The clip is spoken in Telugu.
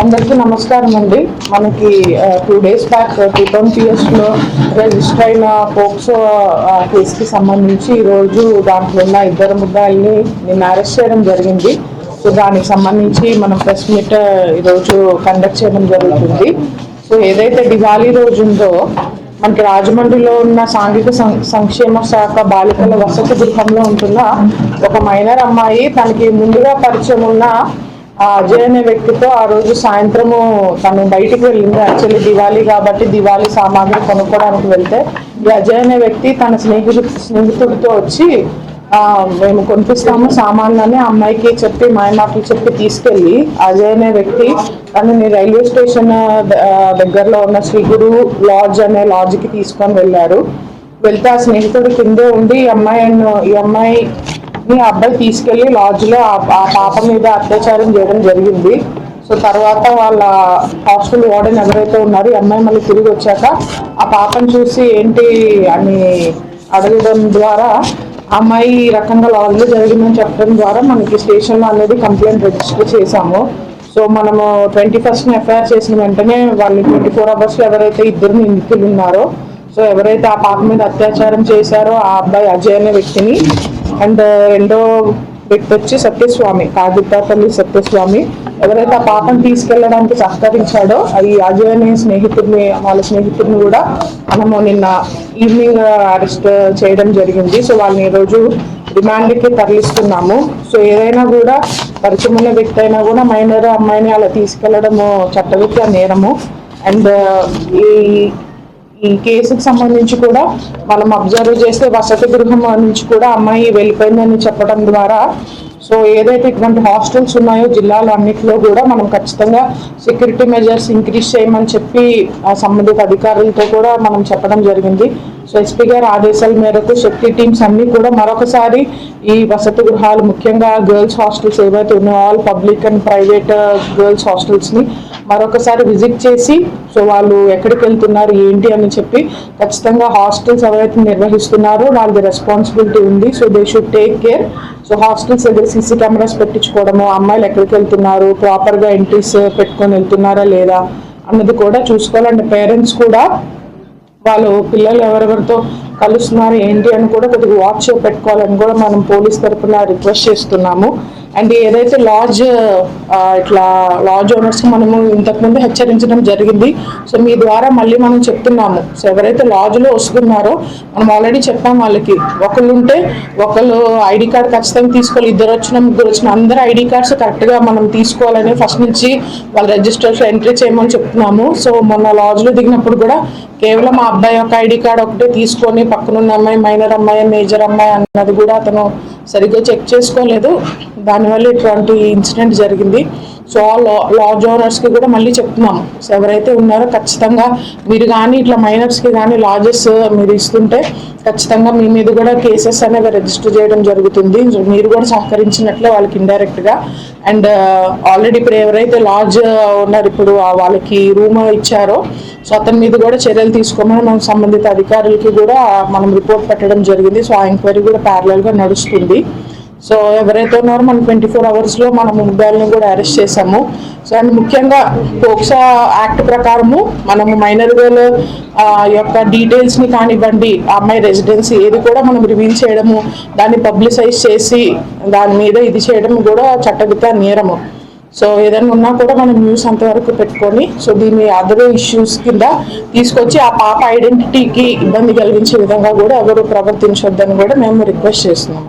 అందరికీ నమస్కారం అండి. మనకి two days back two twenty లో రిజిస్టర్ అయిన పోక్సో కేసుకి సంబంధించి ఈరోజు దాంట్లో ఉన్న ఇద్దరు ముద్దాయిల్ని నిన్న అరెస్ట్ చేయడం జరిగింది. సో దానికి సంబంధించి మనం ప్రెస్ మీట్ ఈరోజు కండక్ట్ చేయడం జరుగుతుంది. సో ఏదైతే దివాళీ రోజు ఉందో మనకి రాజమండ్రిలో ఉన్న సాంఘిక సం- సంక్షేమ శాఖ బాలికల వసతి గృహంలో ఉంటున్న ఒక మైనర్ అమ్మాయి తనకి ముందుగా పరిచయం ఉన్న అజయ్ అనే వ్యక్తితో ఆ రోజు సాయంత్రము తను బయటికి వెళ్ళింది యాక్చువల్లీ దివాళీ కాబట్టి దివాళీ సామాగ్రి కొనుక్కోవడానికి వెళ్తే ఈ అజయ్ అనే వ్యక్తి తన స్నేహితు స్నేహితుడితో వచ్చి ఆ మేము కొనిపిస్తాము సామాన్లని ఆ అమ్మాయికి చెప్పి మాయమాటలు చెప్పి తీసుకెళ్ళి అజయ్ అనే వ్యక్తి తనని రైల్వే స్టేషన్ దగ్గరలో ఉన్న శ్రీగురు లాడ్జ్ అనే లాడ్జ్కి తీసుకొని వెళ్ళారు. వెళ్తే ఆ స్నేహితుడు కిందే ఉండి ఈ అమ్మాయి ఈ అమ్మాయి ని ఆ అబ్బాయి తీసుకెళ్ళి లాడ్జ్లో ఆ ఆ పాప మీద అత్యాచారం చేయడం జరిగింది. సో తర్వాత వాళ్ళ హాస్టల్ వార్డెన్ ఎవరైతే ఉన్నారో ఈ అమ్మాయి మళ్ళీ తిరిగి వచ్చాక ఆ పాపను చూసి ఏంటి అని అడగడం ద్వారా అమ్మాయి రకంగా లాడ్జ్లో జరిగిందని చెప్పడం ద్వారా మనకి స్టేషన్లో అనేది కంప్లైంట్ రిజిస్టర్ చేశాము. సో మనము ట్వంటీ ఫస్ట్ ఎఫ్ఐఆర్ చేసిన వెంటనే వాళ్ళు ట్వంటీ ఫోర్ అవర్స్లో ఎవరైతే ఇద్దరు నిందితులు ఉన్నారో సో ఎవరైతే ఆ పాప మీద అత్యాచారం చేశారో ఆ అబ్బాయి అజయ్ అనే వ్యక్తిని అండ్ రెండో వ్యక్తి వచ్చి సత్యస్వామి కాగితాపల్లి సత్యస్వామి. ఎవరైతే ఆ పాపను తీసుకెళ్ళడానికి సహకరించాడో అది అజయ్ స్నేహితుడిని వాళ్ళ స్నేహితుడిని కూడా మనము నిన్న ఈవినింగ్ అరెస్ట్ చేయడం జరిగింది. సో వాళ్ళని ఈరోజు రిమాండ్కి తరలిస్తున్నాము. సో ఏదైనా కూడా పరిచయమైన వ్యక్తి అయినా కూడా మైనర్ అమ్మాయిని అలా తీసుకెళ్ళడము చట్టరీత్యా నేరము. అండ్ ఈ ఈ కేసుకు సంబంధించి కూడా మనం అబ్జర్వ్ చేస్తే వసతి గృహం నుంచి కూడా అమ్మాయి వెళ్ళిపోయిందని చెప్పడం ద్వారా సో ఏదైతే ఇటువంటి హాస్టల్స్ ఉన్నాయో జిల్లాలో అన్నిటిలో కూడా మనం ఖచ్చితంగా సెక్యూరిటీ మెజర్స్ ఇంక్రీజ్ చేయమని చెప్పి ఆ సంబంధిత అధికారులతో కూడా మనం చెప్పడం జరిగింది. ఎస్పీ గారి ఆదేశాల మేరకు శక్తి టీమ్స్ అన్ని కూడా మరొకసారి ఈ వసతి గృహాలు ముఖ్యంగా గర్ల్స్ హాస్టల్స్ ఏవైతే ఉన్నాయో all public and private girls హాస్టల్స్ని మరొకసారి విజిట్ చేసి సో వాళ్ళు ఎక్కడికి వెళ్తున్నారు ఏంటి అని చెప్పి ఖచ్చితంగా హాస్టల్స్ ఎవరైతే నిర్వహిస్తున్నారో వాళ్ళది రెస్పాన్సిబిలిటీ ఉంది. So they should take care so hostels దగ్గర సీసీ కెమెరాస్ పెట్టించుకోవడము అమ్మాయిలు ఎక్కడికి వెళ్తున్నారు ప్రాపర్గా ఎంట్రీస్ uh, పెట్టుకొని వెళ్తున్నారా లేదా అన్నది కూడా చూసుకోవాలంటే పేరెంట్స్ కూడా వాళ్ళు పిల్లలు ఎవరెవరితో కలుస్తున్నారు ఏంటి అని కూడా కొద్దిగా వాచ్ పెట్టుకోవాలని కూడా మనం పోలీస్ తరఫున రిక్వెస్ట్ చేస్తున్నాము. అండ్ ఏదైతే లాడ్జ్ ఇట్లా లాడ్జ్ ఓనర్స్ మనము ఇంతకుముందు హెచ్చరించడం జరిగింది. సో మీ ద్వారా మళ్ళీ మనం చెప్తున్నాము. సో ఎవరైతే లాడ్జ్లో వస్తున్నారో మనం ఆల్రెడీ చెప్పాం వాళ్ళకి. ఒకళ్ళు ఉంటే ఒకళ్ళు ఐడి కార్డ్ ఖచ్చితంగా తీసుకోవాలి. ఇద్దరు వచ్చిన ముగ్గురు వచ్చిన అందరు ఐడి కార్డ్స్ కరెక్ట్గా మనం తీసుకోవాలని ఫస్ట్ నుంచి వాళ్ళ రిజిస్టర్స్ ఎంట్రీ చేయమని చెప్తున్నాము. సో మొన్న లాడ్జ్లో దిగినప్పుడు కూడా కేవలం ఆ అబ్బాయి యొక్క ఐడి కార్డ్ ఒకటే తీసుకొని పక్కనున్న అమ్మాయి మైనర్ అమ్మాయి మేజర్ అమ్మాయి అన్నది కూడా అతను సరిగ్గా చెక్ చేసుకోలేదు. దానివల్ల ఇటువంటి ఇన్సిడెంట్ జరిగింది. సో లా లాడ్జ్ ఓనర్స్కి కూడా మళ్ళీ చెప్తున్నాము సో ఎవరైతే ఉన్నారో ఖచ్చితంగా మీరు కానీ ఇట్లా మైనర్స్కి కానీ లాడ్జెస్ మీరు ఇస్తుంటే ఖచ్చితంగా మీ మీద కూడా కేసెస్ అనేవి రిజిస్టర్ చేయడం జరుగుతుంది. మీరు కూడా సహకరించినట్లే వాళ్ళకి ఇండైరెక్ట్గా అండ్ uh, ఆల్రెడీ ఇప్పుడు ఎవరైతే లాడ్జ్ ఉన్నారు ఇప్పుడు వాళ్ళకి రూమ్ ఇచ్చారో సో అతని మీద కూడా చర్యలు తీసుకోమని మనం సంబంధిత అధికారులకి కూడా మనం రిపోర్ట్ పెట్టడం జరిగింది. సో ఆ ఎంక్వైరీ కూడా ప్యారలల్గా నడుస్తుంది. సో ఎవరైతే ఉన్నారో మనం ట్వంటీ ఫోర్ అవర్స్లో మనం ముగ్గురిని కూడా అరెస్ట్ చేసాము సో అండ్ ముఖ్యంగా పోక్సా యాక్ట్ ప్రకారము మనము మైనర్ గర్ల్ యొక్క డీటెయిల్స్ని కానివ్వండి ఆ అమ్మాయి రెసిడెన్సీ ఏది కూడా మనం రివీల్ చేయడము దాన్ని పబ్లిసైజ్ చేసి దాని మీద ఇది చేయడం కూడా చట్టరీత్యా నేరము. సో ఏదైనా ఉన్నా కూడా మనం న్యూస్ అంతవరకు పెట్టుకొని సో దీన్ని అదర్ ఇష్యూస్ కింద తీసుకొచ్చి ఆ పాప ఐడెంటిటీకి ఇబ్బంది కలిగించే విధంగా కూడా ఎవరు ప్రవర్తించొద్దని కూడా మేము రిక్వెస్ట్ చేస్తున్నాం